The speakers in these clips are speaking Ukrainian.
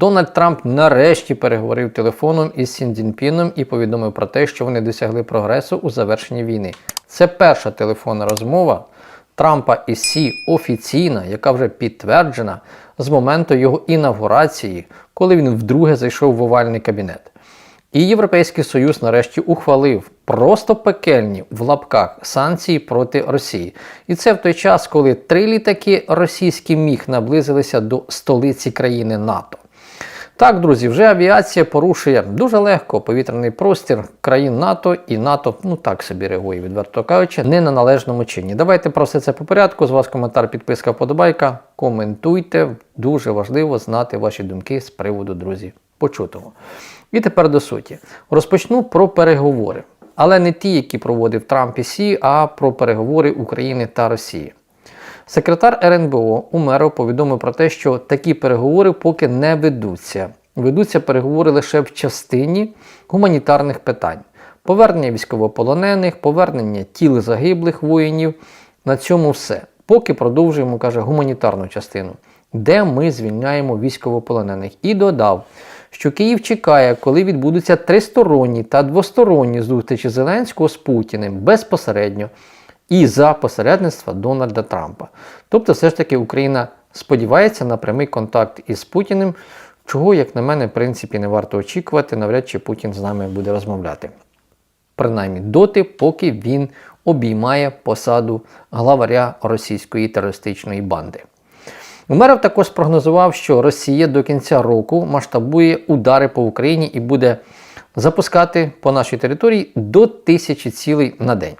Дональд Трамп нарешті переговорив телефоном із Сін Цзіньпіном і повідомив про те, що вони досягли прогресу у завершенні війни. Це перша телефонна розмова Трампа із Сі офіційна, яка вже підтверджена з моменту його інавгурації, коли він вдруге зайшов в овальний кабінет. І Європейський Союз нарешті ухвалив просто пекельні в лапках санкції проти Росії. І це в той час, коли три літаки російські міг наблизилися до столиці країни НАТО. Так, друзі, вже авіація порушує дуже легко повітряний простір країн НАТО, і НАТО, ну так собі реагує, відверто кажучи, не на належному чині. Давайте про все це по порядку. З вас коментар, підписка, подобайка. Коментуйте. Дуже важливо знати ваші думки з приводу, друзі, почутого. І тепер до суті. Розпочну про переговори. Але не ті, які проводив Трамп і Сі, а про переговори України та Росії. Секретар РНБО Умеров повідомив про те, що такі переговори поки не ведуться. Ведуться переговори лише в частині гуманітарних питань: повернення військовополонених, повернення тіл загиблих воїнів. На цьому все. Поки продовжуємо, каже, гуманітарну частину, де ми звільняємо військовополонених. І додав, що Київ чекає, коли відбудуться тристоронні та двосторонні зустрічі Зеленського з Путіним безпосередньо і за посередництва Дональда Трампа. Тобто, все ж таки Україна сподівається на прямий контакт із Путіним, чого, як на мене, в принципі, не варто очікувати, навряд чи Путін з нами буде розмовляти. Принаймні доти, поки він обіймає посаду главаря російської терористичної банди. Умеров також спрогнозував, що Росія до кінця року масштабує удари по Україні і буде запускати по нашій території до тисячі цілей на день.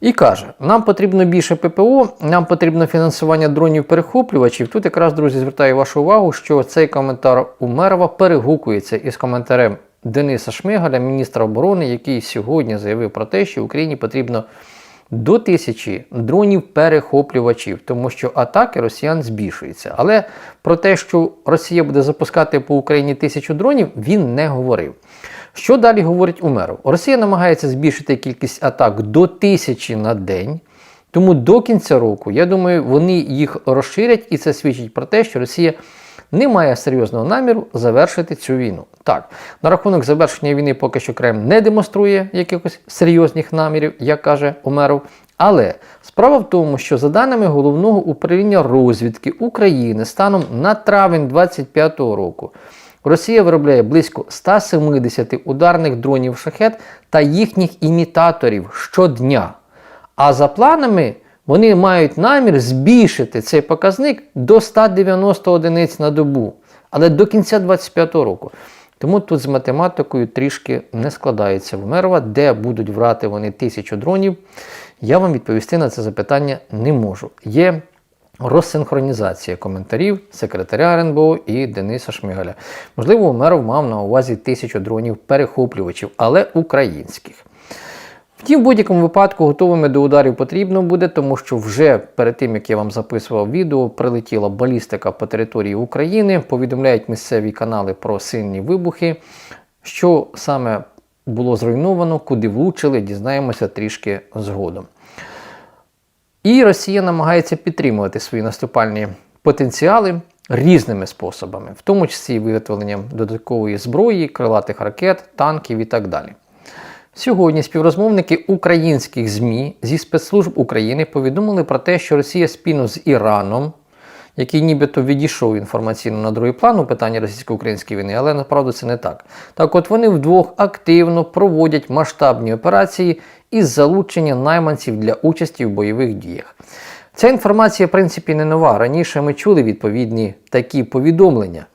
І каже: нам потрібно більше ППО, нам потрібно фінансування дронів-перехоплювачів. Тут якраз, друзі, звертаю вашу увагу, що цей коментар Умерова перегукується із коментарем Дениса Шмигаля, міністра оборони, який сьогодні заявив про те, що Україні потрібно до тисячі дронів-перехоплювачів, тому що атаки росіян збільшуються. Але про те, що Росія буде запускати по Україні тисячу дронів, він не говорив. Що далі говорить Умеров? Росія намагається збільшити кількість атак до тисячі на день. Тому до кінця року, я думаю, вони їх розширять, і це свідчить про те, що Росія не має серйозного наміру завершити цю війну. Так, на рахунок завершення війни поки що Кремль не демонструє якихось серйозних намірів, як каже Умеров. Але справа в тому, що за даними головного управління розвідки України станом на травень 2025 року. Росія виробляє близько 170 ударних дронів шахет та їхніх імітаторів щодня. А за планами вони мають намір збільшити цей показник до 190 одиниць на добу, але до кінця 2025 року. Тому тут з математикою трішки не складається в Мерва, де будуть врати вони тисячу дронів. Я вам відповісти на це запитання не можу. Є розсинхронізація коментарів секретаря РНБО і Дениса Шмигаля. Можливо, Умеров мав на увазі тисячу дронів перехоплювачів, але українських. Втім, в будь-якому випадку готовими до ударів потрібно буде, тому що вже перед тим, як я вам записував відео, прилетіла балістика по території України, повідомляють місцеві канали про сильні вибухи. Що саме було зруйновано, куди влучили, дізнаємося трішки згодом. І Росія намагається підтримувати свої наступальні потенціали різними способами, в тому числі виготовленням додаткової зброї, крилатих ракет, танків і так далі. Сьогодні співрозмовники українських ЗМІ зі спецслужб України повідомили про те, що Росія спільно з Іраном, який нібито відійшов інформаційно на другий план у питанні російсько-української війни, але насправді це не так. Так от вони вдвох активно проводять масштабні операції із залучення найманців для участі в бойових діях. Ця інформація, в принципі, не нова. Раніше ми чули відповідні такі повідомлення.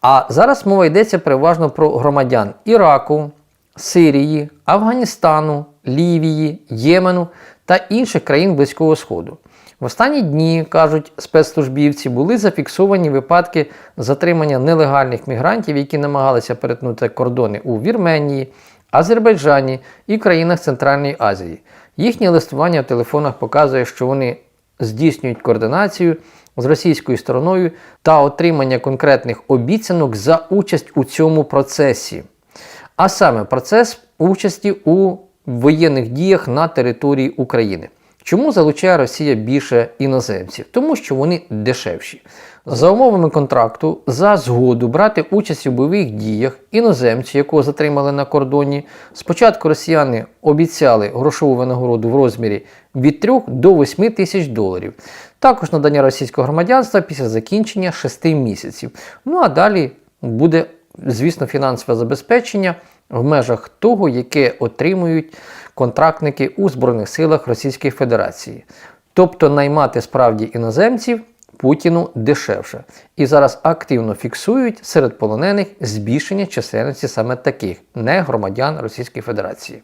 А зараз мова йдеться переважно про громадян Іраку, Сирії, Афганістану, Лівії, Ємену та інших країн Близького Сходу. В останні дні, кажуть спецслужбівці, були зафіксовані випадки затримання нелегальних мігрантів, які намагалися перетнути кордони у Вірменії, Азербайджані і країнах Центральної Азії. Їхнє листування в телефонах показує, що вони здійснюють координацію з російською стороною та отримання конкретних обіцянок за участь у цьому процесі. А саме процес участі у воєнних діях на території України. Чому залучає Росія більше іноземців? Тому що вони дешевші. За умовами контракту, за згоду брати участь у бойових діях іноземцю, якого затримали на кордоні, спочатку росіяни обіцяли грошову винагороду в розмірі від 3 до 8 тисяч доларів. Також надання російського громадянства після закінчення 6 місяців. Ну а далі буде, звісно, фінансове забезпечення в межах того, яке отримують контрактники у Збройних силах Російської Федерації. Тобто наймати справді іноземців Путіну дешевше. І зараз активно фіксують серед полонених збільшення чисельності саме таких не громадян Російської Федерації.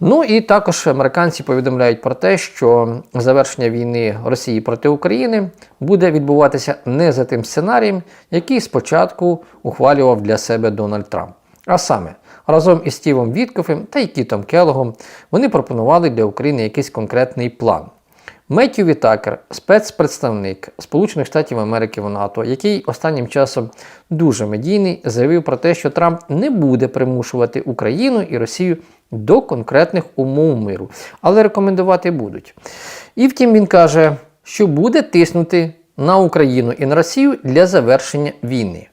Ну і також американці повідомляють про те, що завершення війни Росії проти України буде відбуватися не за тим сценарієм, який спочатку ухвалював для себе Дональд Трамп. А саме, разом із Стівом Віткофем та й Кітом Келогом вони пропонували для України якийсь конкретний план. Меттью Вітакер, спецпредставник Сполучених Штатів Америки в НАТО, який останнім часом дуже медійний, заявив про те, що Трамп не буде примушувати Україну і Росію до конкретних умов миру, але рекомендувати будуть. І втім, він каже, що буде тиснути на Україну і на Росію для завершення війни.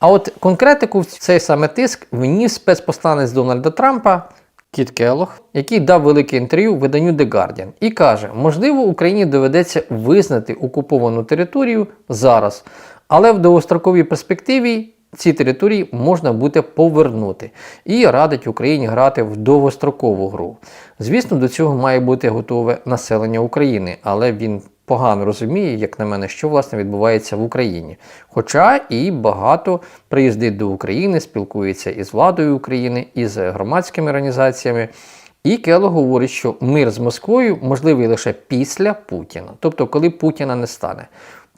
А от конкретику в цей саме тиск вніс спецпосланець Дональда Трампа Кіт Келлог, який дав велике інтерв'ю виданню The Guardian, і каже, можливо, Україні доведеться визнати окуповану територію зараз, але в довгостроковій перспективі ці території можна буде повернути і радить Україні грати в довгострокову гру. Звісно, до цього має бути готове населення України, але він погано розуміє, як на мене, що власне відбувається в Україні. Хоча і багато приїздить до України, спілкується із владою України, із громадськими організаціями. І Кело говорить, що мир з Москвою можливий лише після Путіна, тобто коли Путіна не стане.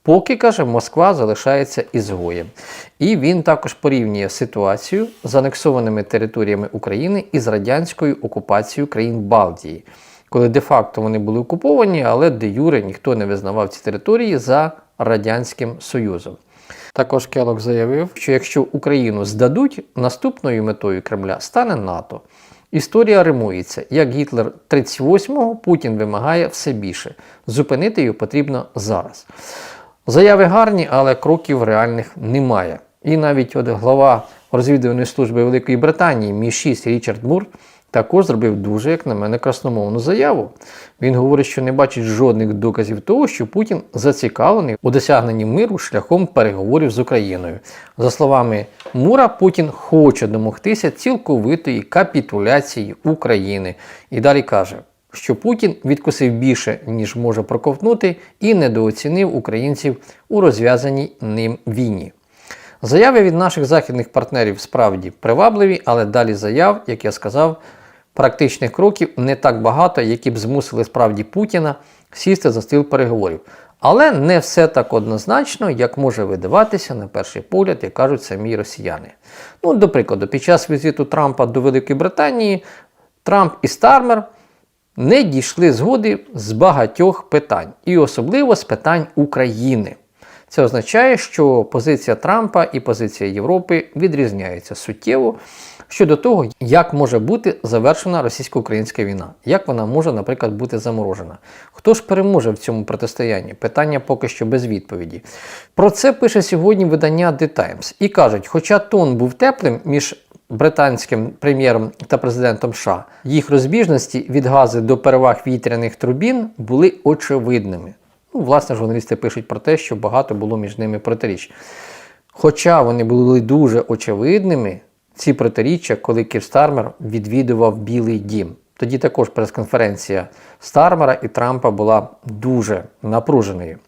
Поки каже, Москва залишається ізгоєм. І він також порівнює ситуацію з анексованими територіями України із радянською окупацією країн Балтії коли де-факто вони були окуповані, але де Юре ніхто не визнавав ці території за Радянським Союзом. Також Келок заявив, що якщо Україну здадуть, наступною метою Кремля стане НАТО. Історія римується. Як Гітлер 38-го, Путін вимагає все більше. Зупинити його потрібно зараз. Заяви гарні, але кроків реальних немає. І навіть от глава розвідувальної служби Великої Британії Мі 6 Річард Мур також зробив дуже, як на мене, красномовну заяву. Він говорить, що не бачить жодних доказів того, що Путін зацікавлений у досягненні миру шляхом переговорів з Україною. За словами Мура, Путін хоче домогтися цілковитої капітуляції України. І далі каже. Що Путін відкусив більше, ніж може проковтнути, і недооцінив українців у розв'язаній ним війні. Заяви від наших західних партнерів справді привабливі, але далі заяв, як я сказав, практичних кроків не так багато, які б змусили справді Путіна сісти за стіл переговорів. Але не все так однозначно, як може видаватися на перший погляд, як кажуть самі росіяни. Ну, до прикладу, під час візиту Трампа до Великої Британії Трамп і Стармер не дійшли згоди з багатьох питань, і особливо з питань України. Це означає, що позиція Трампа і позиція Європи відрізняються суттєво щодо того, як може бути завершена російсько-українська війна, як вона може, наприклад, бути заморожена. Хто ж переможе в цьому протистоянні? Питання поки що без відповіді. Про це пише сьогодні видання The Times. І кажуть, хоча тон був теплим між британським прем'єром та президентом США, їх розбіжності від гази до переваг вітряних турбін були очевидними. Ну, власне, журналісти пишуть про те, що багато було між ними протиріч. Хоча вони були дуже очевидними, ці протиріччя, коли Кір Стармер відвідував Білий Дім. Тоді також прес-конференція Стармера і Трампа була дуже напруженою.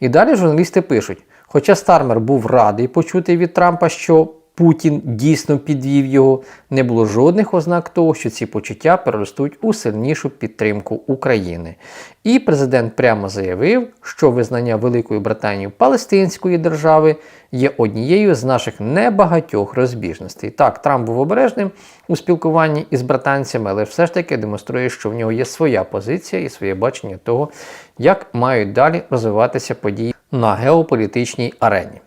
І далі журналісти пишуть: хоча Стармер був радий почути від Трампа, що Путін дійсно підвів його, не було жодних ознак того, що ці почуття переростуть у сильнішу підтримку України. І президент прямо заявив, що визнання Великої Британії Палестинської держави є однією з наших небагатьох розбіжностей. Так, Трамп був обережним у спілкуванні із британцями, але все ж таки демонструє, що в нього є своя позиція і своє бачення того, як мають далі розвиватися події на геополітичній арені.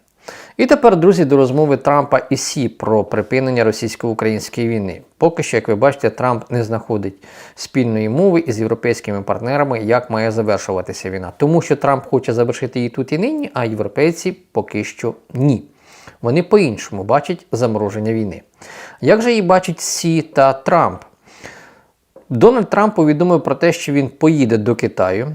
І тепер, друзі, до розмови Трампа і Сі про припинення російсько-української війни. Поки що, як ви бачите, Трамп не знаходить спільної мови із європейськими партнерами, як має завершуватися війна. Тому що Трамп хоче завершити її тут і нині, а європейці поки що ні. Вони по-іншому бачать замороження війни. Як же її бачать Сі та Трамп? Дональд Трамп повідомив про те, що він поїде до Китаю.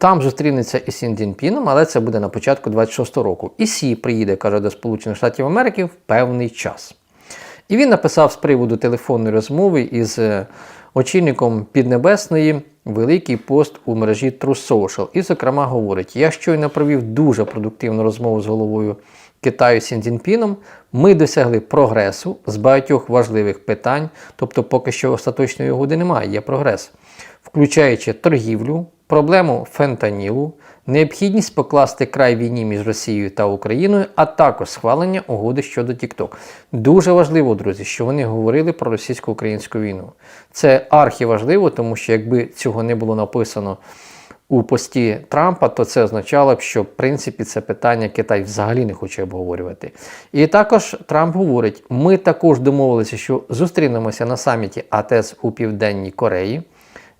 Там зустрінеться із Сін Цзіньпіном, але це буде на початку 26-го року. І Сі приїде, каже, до Сполучених Штатів Америки в певний час. І він написав з приводу телефонної розмови із е, очільником Піднебесної великий пост у мережі True Social. І, зокрема, говорить: я щойно провів дуже продуктивну розмову з головою Китаю Сін Цзіньпіном. Ми досягли прогресу з багатьох важливих питань, тобто поки що остаточної угоди немає, є прогрес, включаючи торгівлю, проблему фентанілу, необхідність покласти край війні між Росією та Україною, а також схвалення угоди щодо TikTok. Дуже важливо, друзі, що вони говорили про російсько-українську війну. Це архіважливо, тому що якби цього не було написано у пості Трампа, то це означало б, що в принципі це питання Китай взагалі не хоче обговорювати. І також Трамп говорить: ми також домовилися, що зустрінемося на саміті АТЕС у Південній Кореї.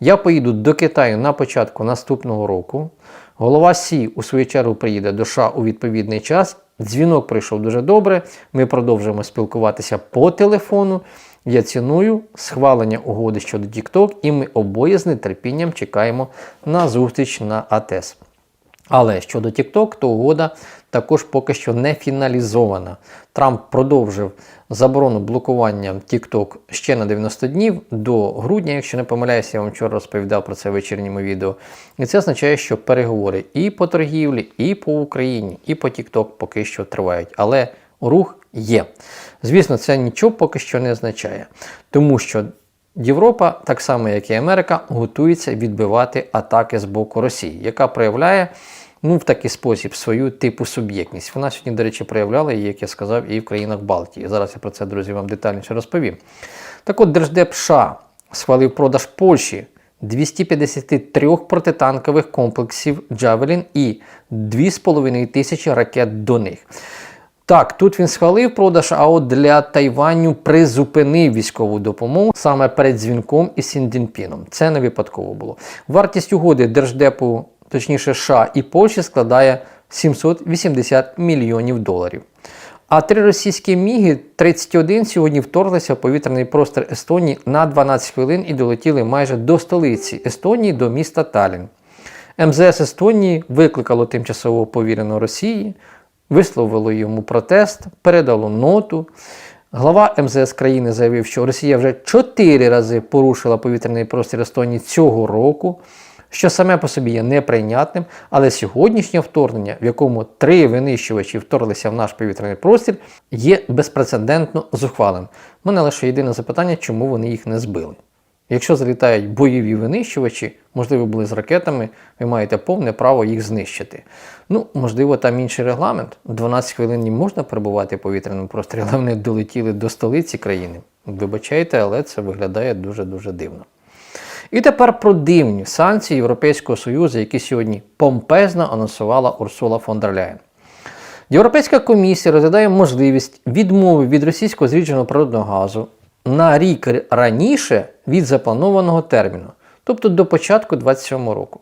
Я поїду до Китаю на початку наступного року. Голова Сі у свою чергу приїде до США у відповідний час. Дзвінок прийшов дуже добре. Ми продовжуємо спілкуватися по телефону. Я ціную схвалення угоди щодо TikTok, і ми обоє з нетерпінням чекаємо на зустріч на АТЕС. Але щодо TikTok, то угода також поки що не фіналізована. Трамп продовжив заборону блокування TikTok ще на 90 днів до грудня, якщо не помиляюся, я вам вчора розповідав про це в вечірньому відео. І це означає, що переговори і по торгівлі, і по Україні, і по TikTok поки що тривають. Але рух є. Звісно, це нічого поки що не означає, тому що Європа, так само як і Америка, готується відбивати атаки з боку Росії, яка проявляє ну, в такий спосіб свою типу суб'єктність. Вона сьогодні, до речі, проявляла її, як я сказав, і в країнах Балтії. Зараз я про це, друзі, вам детальніше розповім. Так от Держдеп США схвалив продаж Польщі 253 протитанкових комплексів Джавелін і 2,5 тисячі ракет до них. Так, тут він схвалив продаж, а от для Тайваню призупинив військову допомогу саме перед дзвінком із Сіндінпіном. Це не випадково було. Вартість угоди Держдепу, точніше США і Польщі, складає 780 мільйонів доларів. А три російські міги 31 сьогодні вторглися в повітряний простір Естонії на 12 хвилин і долетіли майже до столиці Естонії, до міста Талін. МЗС Естонії викликало тимчасово повіреного Росії, висловило йому протест, передало ноту. Глава МЗС країни заявив, що Росія вже чотири рази порушила повітряний простір Естонії цього року, що саме по собі є неприйнятним, але сьогоднішнє вторгнення, в якому три винищувачі вторглися в наш повітряний простір, є безпрецедентно зухвалим. У мене лише єдине запитання, чому вони їх не збили. Якщо залітають бойові винищувачі, можливо, були з ракетами, ви маєте повне право їх знищити. Ну, можливо, там інший регламент. 12 хвилин не можна перебувати повітряному просторі, але вони долетіли до столиці країни. Вибачайте, але це виглядає дуже-дуже дивно. І тепер про дивні санкції Європейського Союзу, які сьогодні помпезно анонсувала Урсула фон дер Ляєн. Європейська комісія розглядає можливість відмови від російського зрідженого природного газу на рік раніше від запланованого терміну, тобто до початку 2027 року.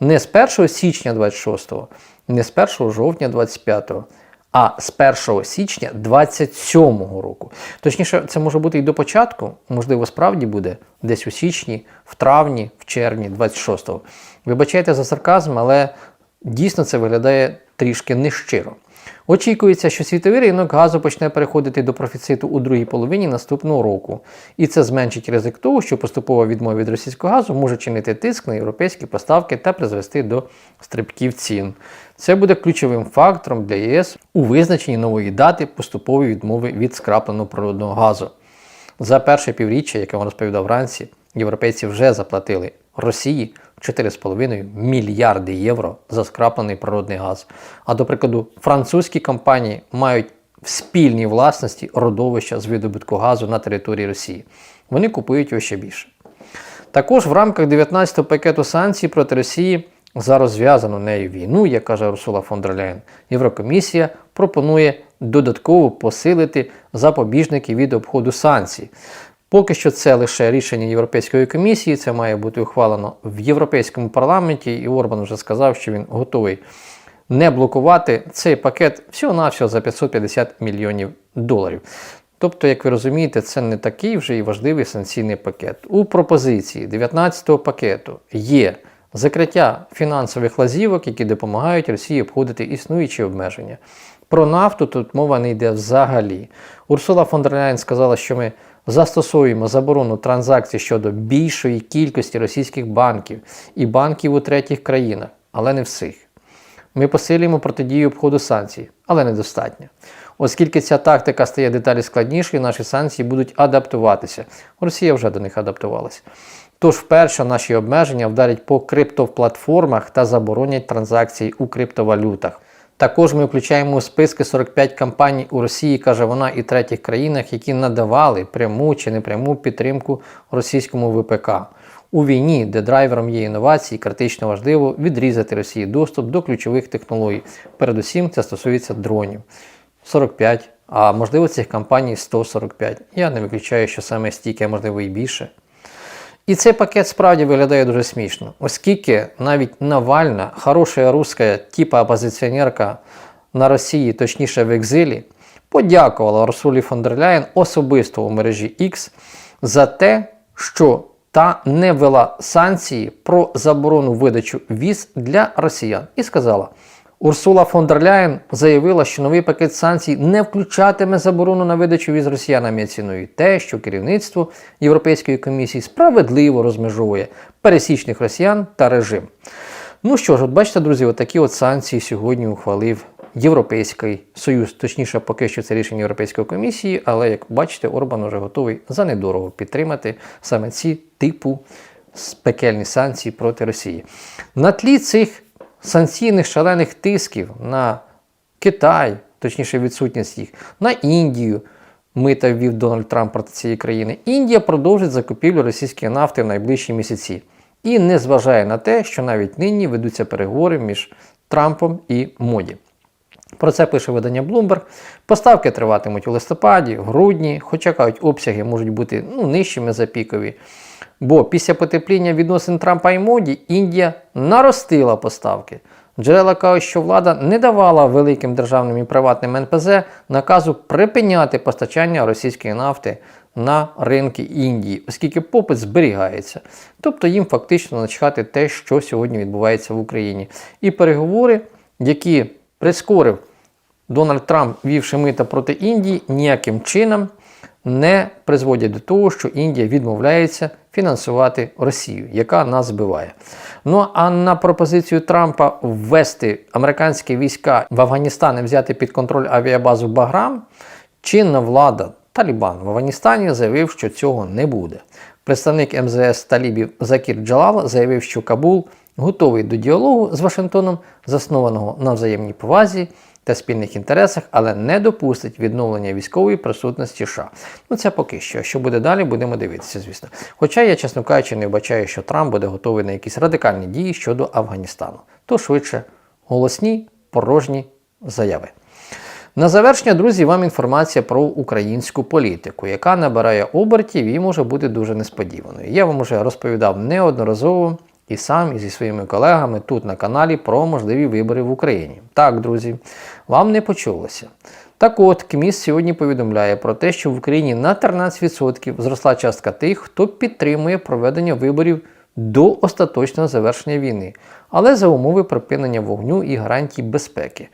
Не з 1 січня 26-го, не з 1 жовтня 25-го, а з 1 січня 27-го року. Точніше, це може бути і до початку, можливо, справді буде десь у січні, в травні, в червні 26-го. Вибачайте за сарказм, але дійсно це виглядає трішки нещиро. Очікується, що світовий ринок газу почне переходити до профіциту у другій половині наступного року, і це зменшить ризик того, що поступова відмова від російського газу може чинити тиск на європейські поставки та призвести до стрибків цін. Це буде ключовим фактором для ЄС у визначенні нової дати поступової відмови від скрапленого природного газу. За перше півріччя, як я вам розповідав вранці, європейці вже заплатили Росії 4,5 мільярди євро за скраплений природний газ. А до прикладу, французькі компанії мають в спільній власності родовища з видобутку газу на території Росії. Вони купують його ще більше. Також в рамках 19-го пакету санкцій проти Росії за розв'язану нею війну, як каже Урсула фон дер Ляєн, Єврокомісія пропонує додатково посилити запобіжники від обходу санкцій. Поки що це лише рішення Європейської комісії, це має бути ухвалено в Європейському парламенті, і Орбан вже сказав, що він готовий не блокувати цей пакет всього-навсього за 550 мільйонів доларів. Тобто, як ви розумієте, це не такий вже і важливий санкційний пакет. У пропозиції 19-го пакету є закриття фінансових лазівок, які допомагають Росії обходити існуючі обмеження. Про нафту тут мова не йде взагалі. Урсула фон дер Ляєн сказала, що ми застосуємо заборону транзакцій щодо більшої кількості російських банків і банків у третіх країнах, але не всіх. Ми посилюємо протидію обходу санкцій, але недостатньо. Оскільки ця тактика стає деталі складнішою, наші санкції будуть адаптуватися. Росія вже до них адаптувалася. Тож вперше наші обмеження вдарять по криптоплатформах та заборонять транзакції у криптовалютах. Також ми включаємо у списки 45 компаній у Росії, каже вона, і третіх країнах, які надавали пряму чи непряму підтримку російському ВПК. У війні, де драйвером є інновації, критично важливо відрізати Росії доступ до ключових технологій. Передусім, це стосується дронів. 45, а можливо цих компаній 145. Я не виключаю, що саме стільки, а можливо і більше. І цей пакет справді виглядає дуже смішно, оскільки навіть Навальна, хороша руська типа опозиціонерка на Росії, точніше в екзилі, подякувала Росулі фон дер Ляєн особисто у мережі X за те, що та не ввела санкції про заборону видачу віз для росіян, і сказала. Урсула фон дер Ляєн заявила, що новий пакет санкцій не включатиме заборону на видачу віз росіянам. Я ціную те, що керівництво Європейської комісії справедливо розмежовує пересічних росіян та режим. Ну що ж, от бачите, друзі, отакі от санкції сьогодні ухвалив Європейський Союз, точніше, поки що це рішення Європейської комісії, але як бачите, Орбан вже готовий за недорого підтримати саме ці типу пекельні санкції проти Росії. На тлі цих санкційних шалених тисків на Китай, точніше відсутність їх, на Індію. Мита ввів Дональд Трамп проти цієї країни. Індія продовжить закупівлю російської нафти в найближчі місяці і не зважає на те, що навіть нині ведуться переговори між Трампом і Моді. Про це пише видання Bloomberg. Поставки триватимуть у листопаді, в грудні, хоча кажуть, обсяги можуть бути ну, нижчими за пікові. Бо після потепління відносин Трампа і Моді Індія наростила поставки. Джерела кажуть, що влада не давала великим державним і приватним НПЗ наказу припиняти постачання російської нафти на ринки Індії, оскільки попит зберігається. Тобто їм фактично начхати те, що сьогодні відбувається в Україні. І переговори, які прискорив Дональд Трамп, вівши мита проти Індії, ніяким чином не призводять до того, що Індія відмовляється фінансувати Росію, яка нас збиває. Ну а на пропозицію Трампа ввести американські війська в Афганістан і взяти під контроль авіабазу Баграм, чинна влада Талібан в Афганістані заявив, що цього не буде. Представник МЗС Талібів Закір Джалал заявив, що Кабул готовий до діалогу з Вашингтоном, заснованого на взаємній повазі та спільних інтересах, але не допустить відновлення військової присутності США. Ну це поки що. Що буде далі, будемо дивитися, звісно. Хоча я, чесно кажучи, не вбачаю, що Трамп буде готовий на якісь радикальні дії щодо Афганістану, то швидше голосні порожні заяви. На завершення, друзі, вам інформація про українську політику, яка набирає обертів і може бути дуже несподіваною. Я вам уже розповідав неодноразово і сам, і зі своїми колегами тут на каналі про можливі вибори в Україні. Так, друзі, вам не почулося. Так от, КМІС сьогодні повідомляє про те, що в Україні на 13% зросла частка тих, хто підтримує проведення виборів до остаточного завершення війни, але за умови припинення вогню і гарантій безпеки.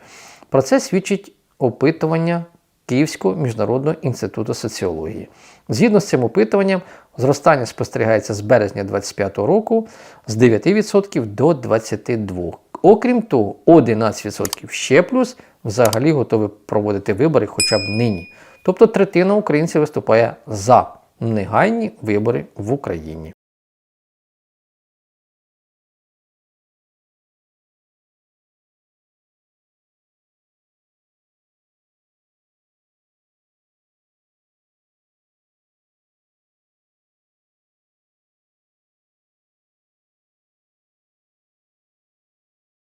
Про це свідчить опитування Київського міжнародного інституту соціології. Згідно з цим опитуванням, зростання спостерігається з березня 2025 року з 9% до 22%. Окрім того, 11% ще плюс взагалі готові проводити вибори хоча б нині. Тобто третина українців виступає за негайні вибори в Україні.